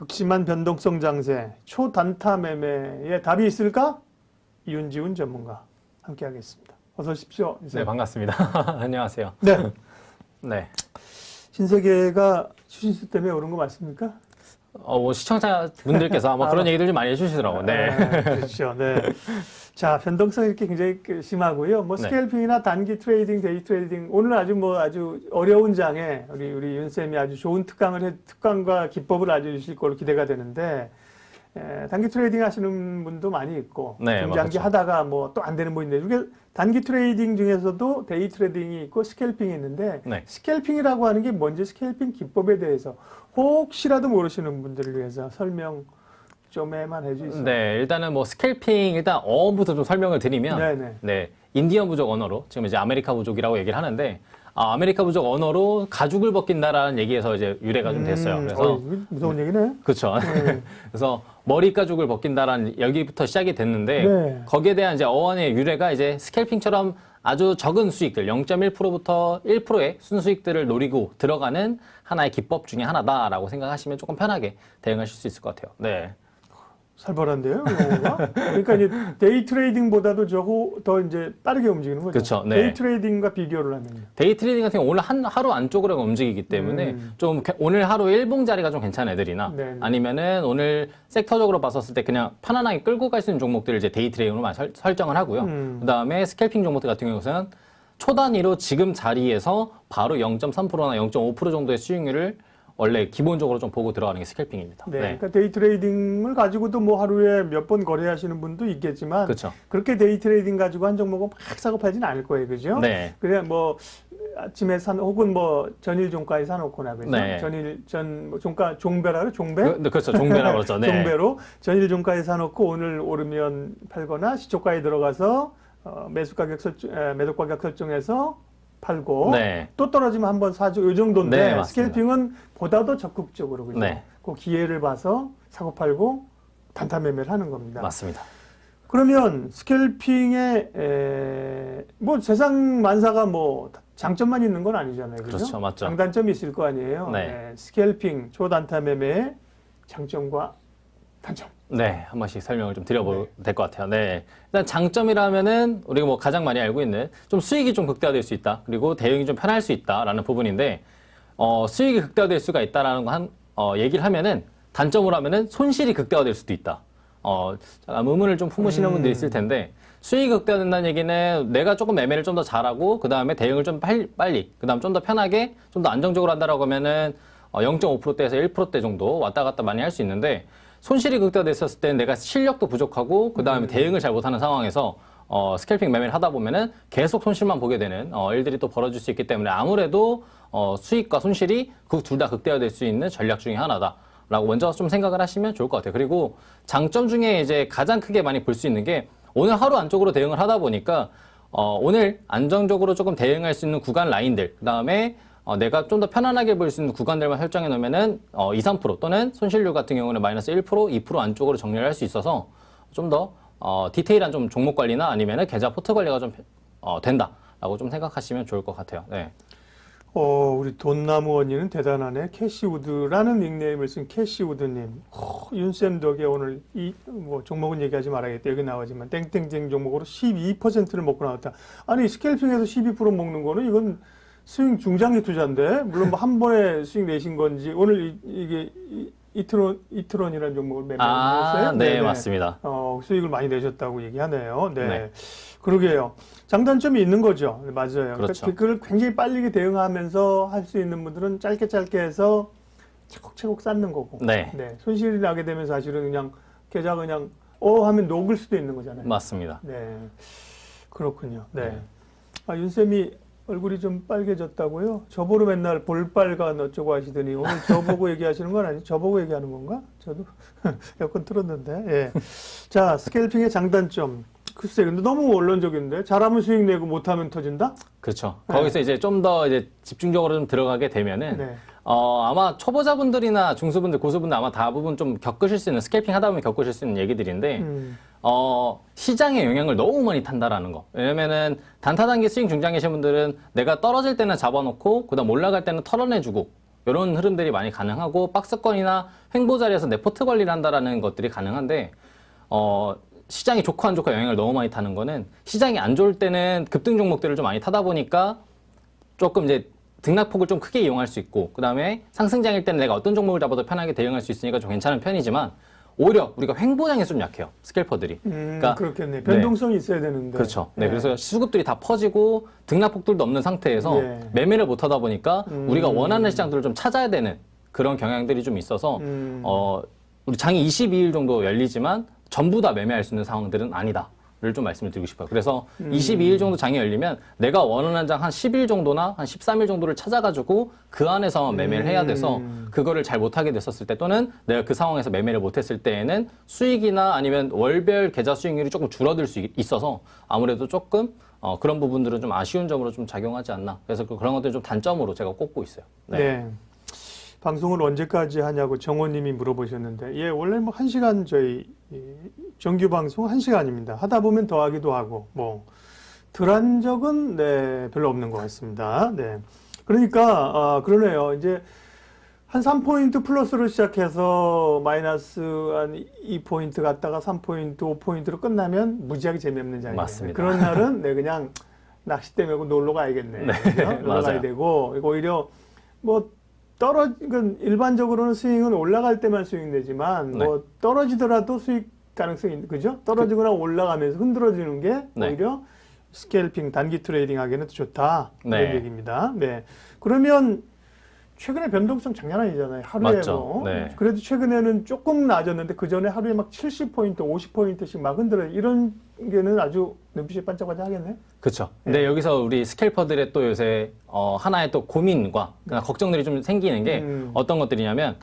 극심한 변동성 장세, 초단타 매매에 답이 있을까? 이윤지훈 전문가 함께하겠습니다. 어서 오십시오. 네, 반갑습니다. 안녕하세요. 네. 네. 신세계가 추신수 때문에 오른 거 맞습니까? 어, 뭐 시청자 분들께서 아마 그런 얘기들 좀 많이 해주시더라고요. 네. 아, 그렇죠. 네. 자, 변동성이 이렇게 굉장히 그 심하고요. 뭐 네. 스케일핑이나 단기 트레이딩, 데이 트레이딩 오늘 아주 뭐 아주 어려운 장에 우리 우리 윤 쌤이 아주 좋은 특강을 해, 특강과 기법을 알려주실 걸로 기대가 되는데 에, 단기 트레이딩 하시는 분도 많이 있고 네, 중장기 맞죠. 하다가 뭐 또 안 되는 분인데 이게 단기 트레이딩 중에서도 데이 트레이딩이 있고 스케일핑이 있는데 네. 스케일핑이라고 하는 게 뭔지 스케일핑 기법에 대해서 혹시라도 모르시는 분들을 위해서 설명 좀에만 해주세요. 네, 일단은 뭐 스캘핑 일단 어부터 좀 설명을 드리면 네네. 네, 인디언 부족 언어로 지금 이제 아메리카 부족이라고 얘기를 하는데 아, 아메리카 부족 언어로 가죽을 벗긴다라는 얘기에서 이제 유래가 좀 됐어요. 음, 그래서 어이, 무서운 얘기네. 그렇죠. 네. 그래서 머리 가죽을 벗긴다라는 여기부터 시작이 됐는데 네. 거기에 대한 이제 어원의 유래가 이제 스캘핑처럼 아주 적은 수익들 0.1%부터 1%의 순수익들을 노리고 들어가는 하나의 기법 중에 하나다라고 생각하시면 조금 편하게 대응하실 수 있을 것 같아요. 네. 살벌한데요? 그러니까 이제 데이 트레이딩보다도 저거 더 이제 빠르게 움직이는 거죠. 그쵸, 네. 데이 트레이딩과 비교를 하면요. 데이 트레이딩 같은 경우 오늘 한 하루 안쪽으로 움직이기 때문에 음. 좀 게- 오늘 하루 일봉 자리가 좀 괜찮은 애들이나 네네. 아니면은 오늘 섹터적으로 봤었을 때 그냥 편안하게 끌고 갈 수 있는 종목들을 이제 데이 트레이딩으로만 설, 설정을 하고요. 음. 그다음에 스캘핑 종목들 같은 경우는 초 단위로 지금 자리에서 바로 0.3%나 0.5% 정도의 수익률을 원래 기본적으로 좀 보고 들어가는 게 스캘핑입니다. 네. 그러니까 데이 트레이딩을 가지고도 뭐 하루에 몇 번 거래하시는 분도 있겠지만 그렇죠. 그렇게 데이 트레이딩 가지고 한 종목은 막 사고 팔지는 않을 거예요, 그죠? 네. 그냥 뭐 아침에 산 혹은 뭐 전일 종가에 사놓거나 그죠? 네. 전일 전뭐 종가 종배라고 종배? 그, 네, 그렇죠. 종배라고 그러죠. 네. 종배로 전일 종가에 사놓고 오늘 오르면 팔거나 시초가에 들어가서 어, 매수 가격 설정, 에, 매도 가격 설정해서 팔고 네. 또 떨어지면 한 번 사죠. 이 정도인데 네. 스캘핑은 보다 더 적극적으로 그죠? 네. 그 기회를 봐서 사고 팔고 단타 매매를 하는 겁니다. 맞습니다. 그러면 스캘핑에 에, 뭐 세상 만사가 뭐 장점만 있는 건 아니잖아요. 그죠? 그렇죠. 맞죠. 장단점이 있을 거 아니에요. 네. 네, 스캘핑 초단타 매매의 장점과 단점. 네, 한 번씩 설명을 좀 드려볼 될것 같아요. 네. 일단 장점이라면은 우리가 뭐 가장 많이 알고 있는 좀 수익이 좀 극대화될 수 있다. 그리고 대응이 좀 편할 수 있다라는 부분인데, 어, 수익이 극대화될 수가 있다라는 거 한, 어, 얘기를 하면은 단점으로 하면은 손실이 극대화될 수도 있다. 어, 잠깐 의문을 좀 품으시는 음. 분들이 있을 텐데, 수익이 극대화된다는 얘기는 내가 조금 매매를 좀 더 잘하고, 그 다음에 대응을 좀 빨리, 빨리 그 다음 좀 더 편하게, 좀 더 안정적으로 한다라고 하면은, 어, 0.5%대에서 1%대 정도 왔다 갔다 많이 할 수 있는데, 손실이 극대화됐었을 때는 내가 실력도 부족하고, 그 다음에 대응을 잘 못하는 상황에서, 어, 스캘핑 매매를 하다 보면은 계속 손실만 보게 되는, 어, 일들이 또 벌어질 수 있기 때문에 아무래도, 어, 수익과 손실이 그 둘 다 극대화될 수 있는 전략 중에 하나다. 라고 먼저 좀 생각을 하시면 좋을 것 같아요. 그리고 장점 중에 이제 가장 크게 많이 볼 수 있는 게 오늘 하루 안쪽으로 대응을 하다 보니까 어, 오늘 안정적으로 조금 대응할 수 있는 구간 라인들, 그 다음에 어, 내가 좀 더 편안하게 볼 수 있는 구간들만 설정해 놓으면은 어, 2, 3% 또는 손실률 같은 경우는 마이너스 1%, 2% 안쪽으로 정리를 할 수 있어서 좀더 어, 디테일한 좀 종목 관리나 아니면은 계좌 포트 관리가 좀 어, 된다라고 좀 생각하시면 좋을 것 같아요. 네. 어, 우리 돈나무 언니는 대단하네. 캐시우드라는 닉네임을 쓴 캐시우드님. 어, 윤쌤 덕에 오늘 이, 뭐, 종목은 얘기하지 말아야겠다. 여기 나오지만, 땡땡땡 종목으로 12%를 먹고 나왔다. 아니, 스캘핑에서 12% 먹는 거는 이건 수익 중장기 투자인데, 물론 뭐 한 번에 수익 내신 건지, 오늘 이, 이- 이트론, 이트론이라는 종목을 매매했어요? 아, 네, 맞습니다. 어, 수익을 많이 내셨다고 얘기하네요. 네. 네. 그러게요. 장단점이 있는 거죠. 네, 맞아요. 그렇죠. 그걸 굉장히 빨리 대응하면서 할 수 있는 분들은 짧게 짧게 해서 차곡차곡 쌓는 거고. 네. 손실이 나게 되면 사실은 그냥 계좌 그냥 어 하면 녹을 수도 있는 거잖아요. 맞습니다. 네. 그렇군요. 네. 네. 아, 윤쌤이 얼굴이 좀 빨개졌다고요? 저보러 맨날 볼빨간 어쩌고 하시더니 오늘 저보고 얘기하시는 건 아니죠? 저보고 얘기하는 건가? 저도 에어컨 틀었는데. 예. 자, 스캘핑의 장단점. 글쎄, 근데 너무 원론적인데 잘하면 수익 내고 못하면 터진다? 그렇죠. 네. 거기서 이제 좀 더 이제 집중적으로 좀 들어가게 되면은 네. 어, 아마 초보자분들이나 중수분들, 고수분들 아마 대부분 좀 겪으실 수 있는 스캘핑 하다 보면 겪으실 수 있는 얘기들인데 음. 어, 시장의 영향을 너무 많이 탄다라는 거. 왜냐면은 단타 단기 스윙 중장이신 분들은 내가 떨어질 때는 잡아놓고 그다음 올라갈 때는 털어내주고 이런 흐름들이 많이 가능하고 박스권이나 횡보 자리에서 내 포트 관리를 한다라는 것들이 가능한데 어, 시장이 좋고 안 좋고 영향을 너무 많이 타는 거는 시장이 안 좋을 때는 급등 종목들을 좀 많이 타다 보니까 조금 이제 등락폭을 좀 크게 이용할 수 있고 그 다음에 상승장일 때는 내가 어떤 종목을 잡아도 편하게 대응할 수 있으니까 좀 괜찮은 편이지만 오히려 우리가 횡보장에 좀 약해요 스캘퍼들이 음, 그러니까 그렇겠네. 변동성이 있어야 되는데. 그렇죠. 네, 예. 그래서 수급들이 다 퍼지고 등락폭들도 없는 상태에서 예. 매매를 못 하다 보니까 음. 우리가 원하는 시장들을 좀 찾아야 되는 그런 경향들이 좀 있어서 음. 어, 우리 장이 22일 정도 열리지만 전부 다 매매할 수 있는 상황들은 아니다. 를좀 말씀을 드리고 싶어요. 그래서 음. 22일 정도 장이 열리면 내가 원하는 장 한 10일 정도나 한 13일 정도를 찾아가지고 그 안에서만 매매를 해야 돼서 음. 그거를 잘 못하게 됐었을 때 또는 내가 그 상황에서 매매를 못했을 때에는 수익이나 아니면 월별 계좌 수익률이 조금 줄어들 수 있- 있어서 아무래도 조금 어, 그런 부분들은 좀 아쉬운 점으로 좀 작용하지 않나. 그래서 그- 그런 것들 좀 단점으로 제가 꼽고 있어요. 네. 방송을 언제까지 하냐고 정호님이 물어보셨는데, 예, 원래 뭐 한 시간 저희 이, 정규 방송 한 시간입니다. 하다 보면 더 하기도 하고, 뭐, 덜한 적은, 네, 별로 없는 것 같습니다. 네. 그러니까, 아, 그러네요. 이제 한 3포인트 플러스로 시작해서 마이너스 한 2포인트 갔다가 3포인트, 5포인트로 끝나면 무지하게 재미없는 장이에요. 맞습니다. 그런 날은 내 그냥 낚싯대 메고 놀러 가야겠네. 네? 놀러 가야. 되고, 오히려 뭐 떨어, 그 일반적으로는 스윙은 올라갈 때만 스윙 되지만 네. 뭐 떨어지더라도 수익 가능성이 있- 그죠? 떨어지거나 올라가면서 흔들어지는 게 네. 오히려 스케일핑 단기 트레이딩 하기에는 더 좋다 그런 네. 얘기입니다. 네. 그러면 최근에 변동성 장난 아니잖아요. 하루에 맞죠. 뭐. 네. 그래도 최근에는 조금 낮았는데 그 전에 하루에 막 70포인트, 50포인트씩 막 흔들어요. 이런 게는 아주 눈빛이 반짝반짝 하겠네. 그렇죠. 근데 여기서 우리 스캘퍼들의 또 요새 어, 하나의 또 고민과 그냥 걱정들이 좀 생기는 게 음. 어떤 것들이냐면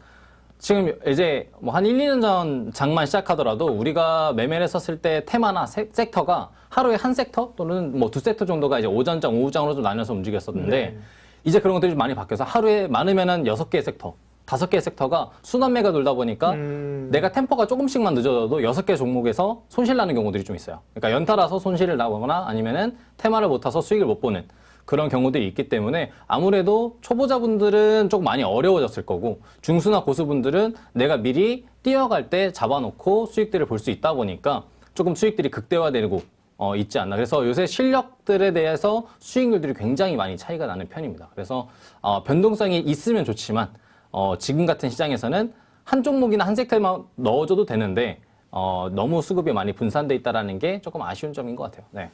지금 이제 뭐 한 1, 2년 전 장만 시작하더라도 우리가 매매를 했었을 때 테마나 세- 섹터가 하루에 한 섹터 또는 뭐 두 섹터 정도가 이제 오전장, 오후장으로 좀 나눠서 움직였었는데 네. 이제 그런 것들이 좀 많이 바뀌어서 하루에 많으면은 여섯 개의 섹터, 다섯 개의 섹터가 순환매가 돌다 보니까 음. 내가 템포가 조금씩만 늦어져도 여섯 개 종목에서 손실 나는 경우들이 좀 있어요. 그러니까 연타라서 손실을 나거나 아니면은 테마를 못 타서 수익을 못 보는 그런 경우들이 있기 때문에 아무래도 초보자분들은 조금 많이 어려워졌을 거고 중수나 고수분들은 내가 미리 뛰어갈 때 잡아놓고 수익들을 볼 수 있다 보니까 조금 수익들이 극대화되고 어, 있지 않나. 그래서 요새 실력들에 대해서 수익률들이 굉장히 많이 차이가 나는 편입니다. 그래서 어, 변동성이 있으면 좋지만 어, 지금 같은 시장에서는 한 종목이나 한 섹터에만 넣어줘도 되는데 어, 너무 수급이 많이 분산돼 있다라는 게 조금 아쉬운 점인 것 같아요. 네.